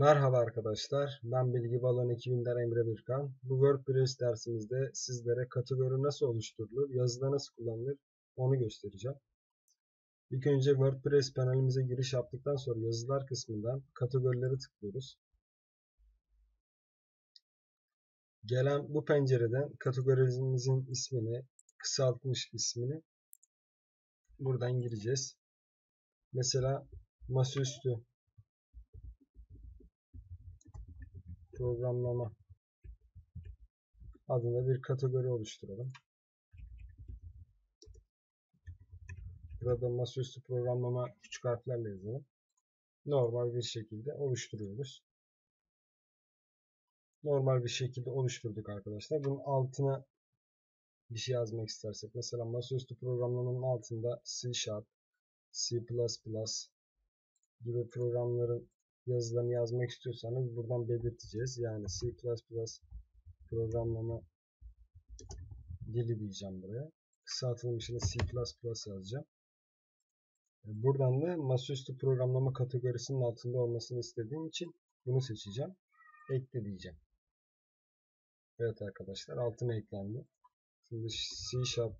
Merhaba arkadaşlar, ben Bilgi Balon ekibinden Emre Birkan. Bu WordPress dersimizde sizlere kategori nasıl oluşturulur, yazıda nasıl kullanılır onu göstereceğim. İlk önce WordPress panelimize giriş yaptıktan sonra yazılar kısmından kategorileri tıklıyoruz. Gelen bu pencereden kategorimizin ismini, kısaltmış ismini buradan gireceğiz. Mesela masaüstü programlama adında bir kategori oluşturalım. Burada masaüstü programlama küçük harflerle yazalım. Normal bir şekilde oluşturuyoruz. Normal bir şekilde oluşturduk arkadaşlar. Bunun altına bir şey yazmak istersek mesela masaüstü programlamanın altında C Sharp, C++ gibi programların yazılarını yazmak istiyorsanız buradan belirteceğiz. Yani C++ programlama dili diyeceğim buraya. Kısaltılmışını C++ yazacağım. E, buradan da masaüstü programlama kategorisinin altında olmasını istediğim için bunu seçeceğim. Ekle diyeceğim. Evet arkadaşlar altına eklendi. Şimdi C Sharp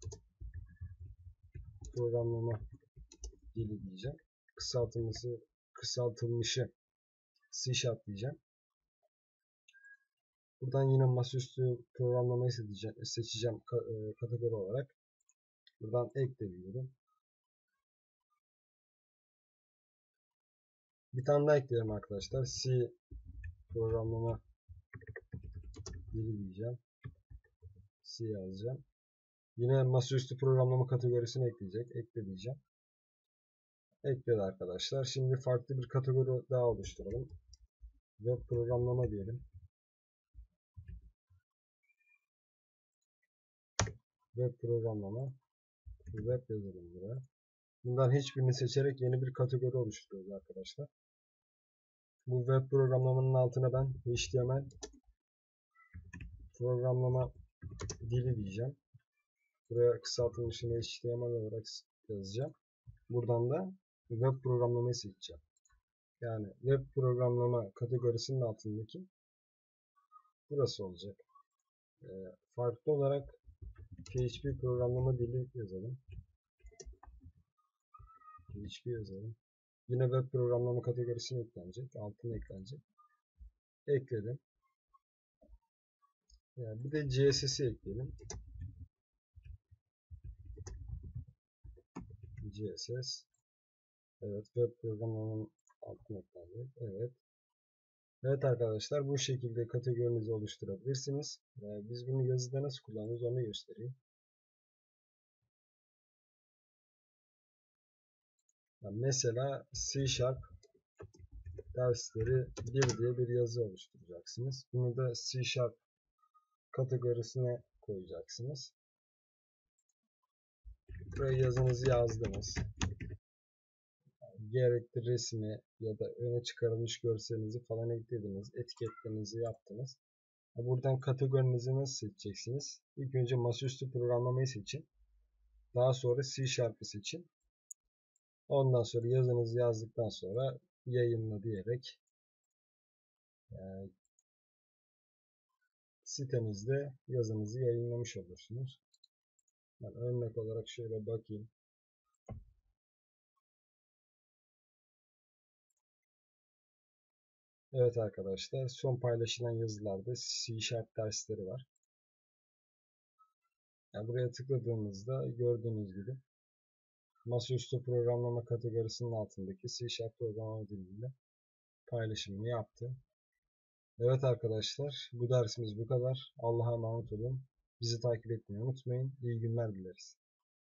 programlama dili diyeceğim. Kısaltılması kısaltılmışı C Sharp diyeceğim. Buradan yine masaüstü programlamayı seçeceğim, e, kategori olarak. Buradan ekle diyorum. Bir tane daha ekleyelim arkadaşlar. C programlama dili diyeceğim. C yazacağım. Yine masaüstü programlama kategorisini ekleyecek. Ekle diyeceğim. Ekledi arkadaşlar. Şimdi farklı bir kategori daha oluşturalım. Web programlama diyelim. Web programlama. Web yazalım buraya. Bundan hiçbirini seçerek yeni bir kategori oluşturuyoruz arkadaşlar. Bu web programlamanın altına ben HTML programlama dili diyeceğim. Buraya kısaltılmışını HTML olarak yazacağım. Buradan da web programlamayı seçeceğim. Yani web programlama kategorisinin altındaki burası olacak. E, farklı olarak PHP programlama dili yazalım. PHP yazalım. Yine web programlama kategorisine eklenecek. Altına eklenecek. Ekledim. Yani bir de CSS'i ekleyelim. CSS Evet web programlamanın altına eklendi. Evet. Evet arkadaşlar bu şekilde kategorinizi oluşturabilirsiniz. Ee, biz bunu yazıda nasıl kullanıyoruz onu göstereyim. Yani mesela C Sharp dersleri 1 diye bir yazı oluşturacaksınız. Bunu da C Sharp kategorisine koyacaksınız. Buraya yazınızı yazdınız gerekli resmi ya da öne çıkarılmış görselinizi falan eklediniz. Etiketlerinizi yaptınız. Buradan kategorinizi nasıl seçeceksiniz? İlk önce masaüstü programlamayı seçin. Daha sonra C Sharp'ı seçin. Ondan sonra yazınızı yazdıktan sonra yayınla diyerek e, sitenizde yazınızı yayınlamış olursunuz. Ben örnek olarak şöyle bakayım. Evet arkadaşlar son paylaşılan yazılarda C Sharp dersleri var. Yani buraya tıkladığımızda gördüğünüz gibi masaüstü programlama kategorisinin altındaki C Sharp programlama diliyle paylaşımını yaptı. Evet arkadaşlar bu dersimiz bu kadar. Allah'a emanet olun. Bizi takip etmeyi unutmayın. İyi günler dileriz.